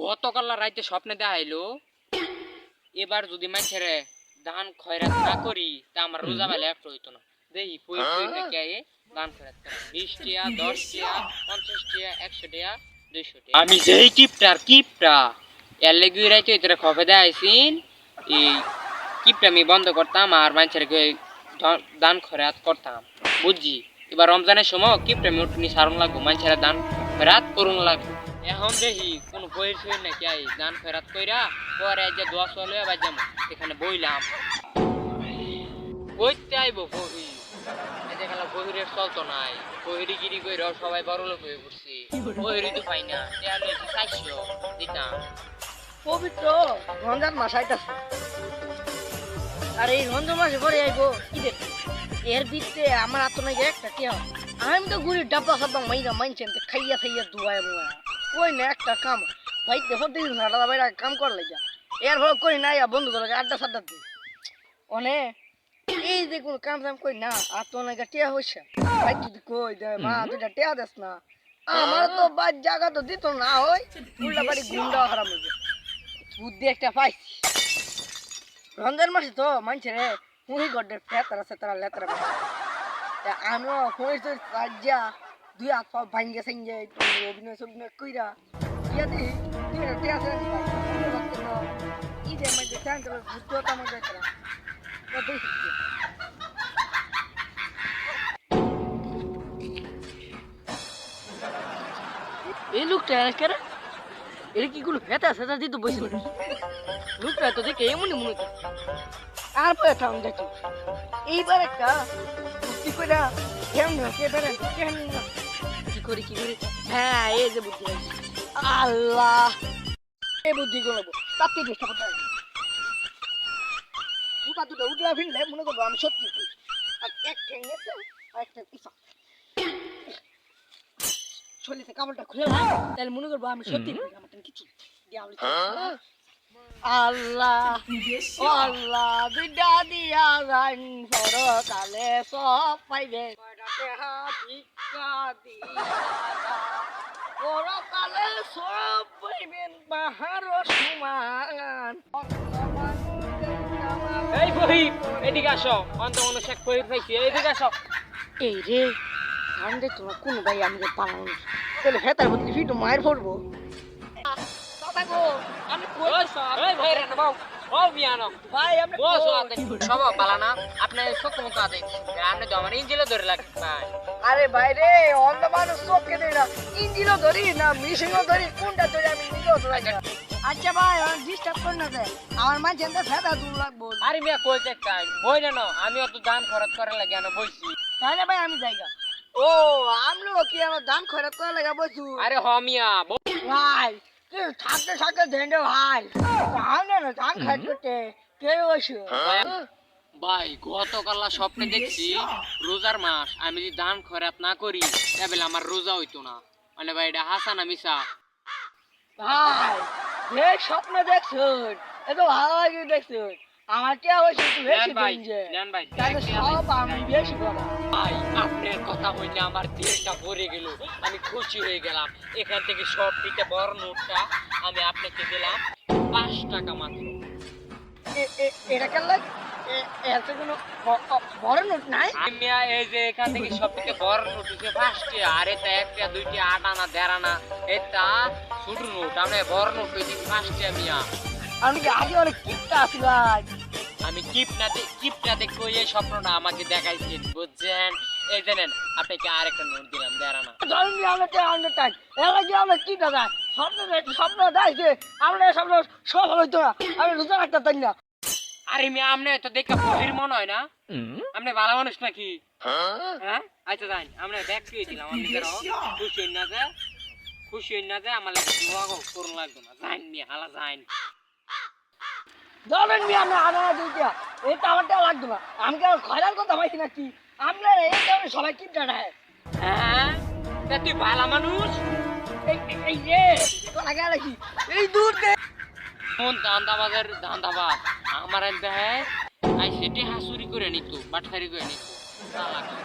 গতকাল রাইতে স্বপ্নে দেখাইলো এবার যদি মানুষের দান খয়রাত না করি তা আমার রোজা বেলা একটা হইতো না। দেখি পই পই আয়ে দান খয়রাত করা। বিশ টিয়া দশ টিয়া পঞ্চাশ টিয়া একশো টিয়া দুইশো টিয়া। আমি যেই কিপটার কিপটা। এর লেগে রাইতে তোরা খবর দেখাইছিন এই কিপটা আমি বন্ধ করতাম আর মানুষের দান খয়রাত করতাম। বুঝছি? এবার রমজানের সময় কিপটা আমি উঠনি সারণ লাগবো মানুষের দান খয়রাত করুন লাগবো। এখন দেখি কোন বইয়ের সই নাকি আই, দান ফেরাত কইরা পরে যে দোয়া চলে আবার যেমন এখানে বইলাম। কইতে আইব বহি। বহিরের চলতো নাই, বহিরিগিরি কইরা সবাই বড় লোক হয়ে পড়ছে। বহিরি তো পাই না দিতাম। পবিত্র মাস আইতাছে। আর এই রমজান মাসে পরে আইবো ঈদের এর ভিতরে আমার নাকি একটা টিয়া আমি তো গুড়ি ডাব্বা সাব্বা মাইরা মাইনছেন খাইয়া খাইয়া দুয়ায় মুয়া কই না একটা কাম। ভাই দেখো দিন সারা বাইরা কাম কর লাগা এর ফলে কই না ইয়া বন্ধু করে আড্ডা সাড্ডা দি। অনে এই যে কোন কাম টাম কই না আর তো নাকি টিয়া হইছে? ভাই যদি কই দে মা দুটা টিয়া দেস না। আমার তো বাদ জায়গা তো দিত না হয় উল্টা বাড়ি গুন্ডা হারাম হয়ে বুদ্ধি একটা পাইছি। রমজান মাসে তো মানছে রে হুই গড্ডের ফেতরা সেতরা লেতরা আমিও হুই তো দুই হাত পা ভাঙ্গে সাঙ্গে অভিনয় সভিনয় কইরা ইয়া দি তুই টিয়া আছে ঈদের মধ্যে চলো ঘুরতে হতাম মজা করা এই লোকটা কেন এটা কি কোনো ফেতা সেটা দিতে বসে লোকটা তো দেখে এমনই মনে হচ্ছে তারপরে থাম দেখি এইবার একটা করে কেমন কেমন কি করি কি করি হ্যাঁ এই যে বুদ্ধি আল্লাহ! এই বুদ্ধি করব তার থেকে চেষ্টা করতে দুটা দুটো উঠলা ফিরলে মনে করব আমি সত্যি করি। আর এক ঠেং গেছে আর একটা ইফা শরীরে কাপড়টা খুলে তাহলে মনে করব আমি সত্যি করি আমার কিছু দিয়া আল্লাহ ও আল্লাহ দুইটা দিয়া যান সরকালে সব পাইবে। দিয়া সব পাইবেন বাহার সমান। এই বহি এদিকে আসো। অন্ত মনে শেখ বহির পাইছি এদিকে আসো। এই রে কান্দে তোমার কোন ভাই আমাকে পালানো তাহলে হেতার বদলে ফিটু মায়ের পড়ব। আমি কই এই ভাই রে বাবু ও বিয়ানো ভাই আমি বস আতে সব পালানা আপনি শক্ত মতো আতে আপনি তো আমার ইঞ্জিলে ধরে লাগবে ভাই। আরে ভাই অন্ধ মানুষ চোখকে দেয় না। ইঞ্জিনও ধরি না মিশিংও ধরি কোনটা ধরি আমি নিজেও ধরি না। আচ্ছা ভাই ডিস্টার্ব কর না দে আমার মাঝে এনতে ফেদা দূর লাগবো। আরে মিয়া কই দেখতাম বই না না আমি অত দান খরচ করে লাগে না বইছি। তাহলে ভাই আমি যাইগা ও আমলো কি আমার দাম খরচ করা লাগা বসু আরে হ মিয়া ভাই থাকতে থাকতে ধেন্ডে ভাই। দাম না ধান করতে কে বসে? ভাই গতকাল স্বপ্নে দেখছি রোজার মাস আমি যদি দান খরাত না করি তাহলে আমার রোজা হইতো না। মানে ভাই এটা হাসা না মিশা ভাই যে স্বপ্ন দেখছুন এত ভালো লাগে দেখছুন। আমার কে হয়েছে একটু বেশি নেন ভাই দিন ভাই তাহলে সব আমি বেশি ভাই আপনার কথা হইলে আমার দিলটা ভরে গেল আমি খুশি হয়ে গেলাম। এখান থেকে সব থেকে বড় নোটটা আমি আপনাকে দিলাম পাঁচ টাকা মাত্র। এটা কেন এত কোনো ব- ব- বড় নোট নাই? আমি এই যে এখান থেকে সব থেকে বড় নোট হচ্ছে পাঁচটি আর এটা একটা দুইটি আট আনা দেড় আনা। এটা ছোট নোট বড় নোট হয়েছি পাঁচটি আমি আমি আগে অনেক কিপটা ভাই? আমি কিপনা কিপটা দেখো এই স্বপ্নটা আমাকে দেখাইছেন বুঝছেন? এই জানেন আপনাকে আরেকটা নোট দিলাম দেড় আনা ধরেন আমরা তে টাই এর আগে আমরা কি দাদা স্বপ্ন দেখ- স্বপ্ন দেখছে আমরা এই স্বপ্ন সফল হইতো না আমি রোজা রাখতে পারি না। আরে মেয়ে আপনি তো দেখে বহির মনে হয় না? আপনি ভালো মানুষ নাকি? হ্যাঁ? আচ্ছা যাই আমরা ব্যাগ পেয়ে দিলাম আমি নিজেরাও খুশি হই না যে খুশি হই না যে আমার লাগে দোয়া করুন লাগবে না। নিয়ে হালা যাইন। আনা দুইটা এটা আমারটা লাগতো না। আমি কি আর খয়রার কথা পাইছি নাকি আমরা এই সবাই কিপটা নেয় হ্যাঁ? তুই ভালো মানুষ? এই, এই- এই যে তো লাগে নাকি এই দূর দে কোন দান্দাবাজের দান্দাবাজ? আমার দেহে আই সেটি হাসুরি করে নিত, বাটখারি করে নিত। লাগবে